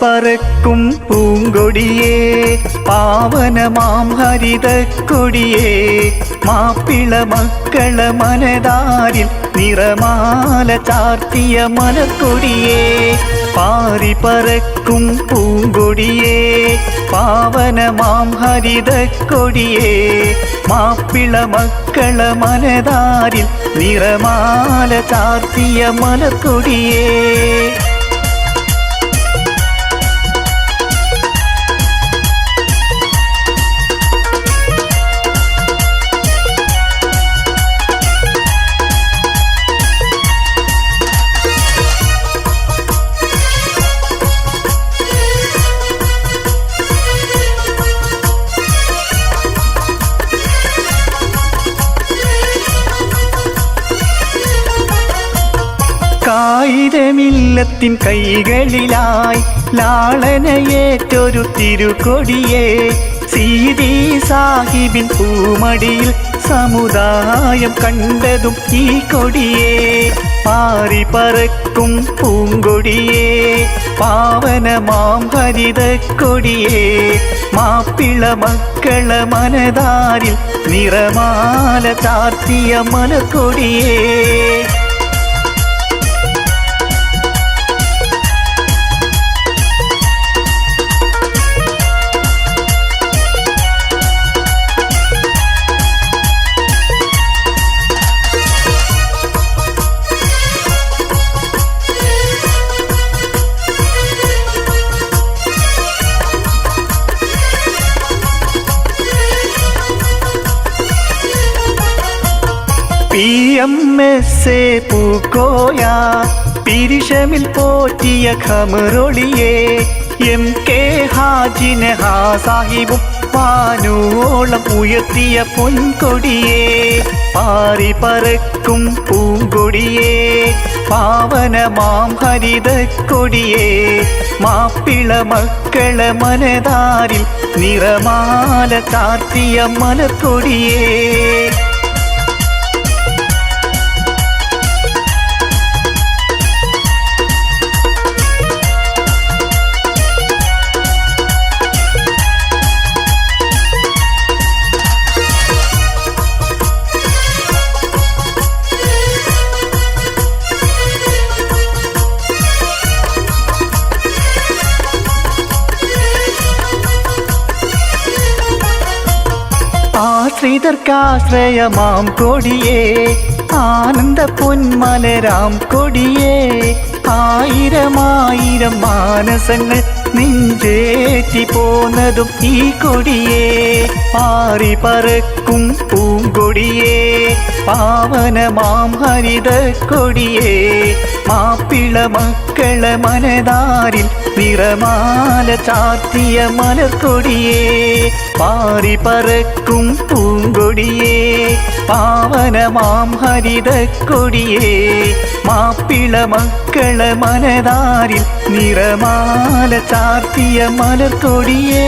പറക്കും പൂങ്കൊടിയേ പാവനമാം ഹരിത കൊടിയേ മാപ്പിള മക്കള മനതാരിൽ നിറമാല ചാർത്തിയ മലക്കൊടിയേ പാറി പറക്കും പൂങ്കൊടിയേ പാവനമാം ഹരിത കൊടിയേ മാപ്പിള മക്കള മനതാരിൽ നിറമാല ചാർത്തിയ മലക്കൊടിയേ കായിരമില്ലത്തിൻ കൈകളിലായി ലാളനയേറ്റൊരു തിരുകൊടിയെ സീതി സാഹിബിൻ പൂമടിയിൽ സമുദായം കണ്ടതും ഈ കൊടിയെ. പാറി പറക്കും പൂങ്കൊടിയെ പാവനമാം കൊടിയെ. മാപ്പിള മക്കള മനതാരിൽ നിറമാല ചാർത്തിയ മലക്കൊടിയേ എം എസ് എ പൂക്കോയ പിരിഷമിൽ പോറ്റിയ ഖമറൊളിയെ എം കെ ഹാജിന് ഹാ സാഹിബും പാനോളം ഉയർത്തിയ പൊൻകൊടിയെ പാറി പറക്കും പൂങ്കൊടിയെ പാവനമാം ഹരിത കൊടിയെ മാപ്പിള മക്കള മനതാരിൽ നിറമാല ചാർത്തിയ മലക്കൊടിയേ ആശ്രിതർക്കാശ്രയമാം കൊടിയേ ആനന്ദ പൊന്മലരാം കൊടിയേ ആയിരമായിരം മാനസങ്ങൾ നെഞ്ചേറ്റി പോന്നതും ഈ കൊടിയേ. പാറി പറക്കും പൂങ്കൊടിയേ. പാവനമാം ഹരിത കൊടിയേ. മാപ്പിള മക്കള മനതാരിൽ നിറമാല ചാർത്തിയ മലർക്കൊടിയേ. പാറി പറക്കും പൂങ്കൊടിയേ. പാവനമാം ഹരിതക്കൊടിയേ മാപ്പിള മക്കൾ മനതാരിൽ നിറമാല ചാർത്തിയ മലർക്കൊടിയേ.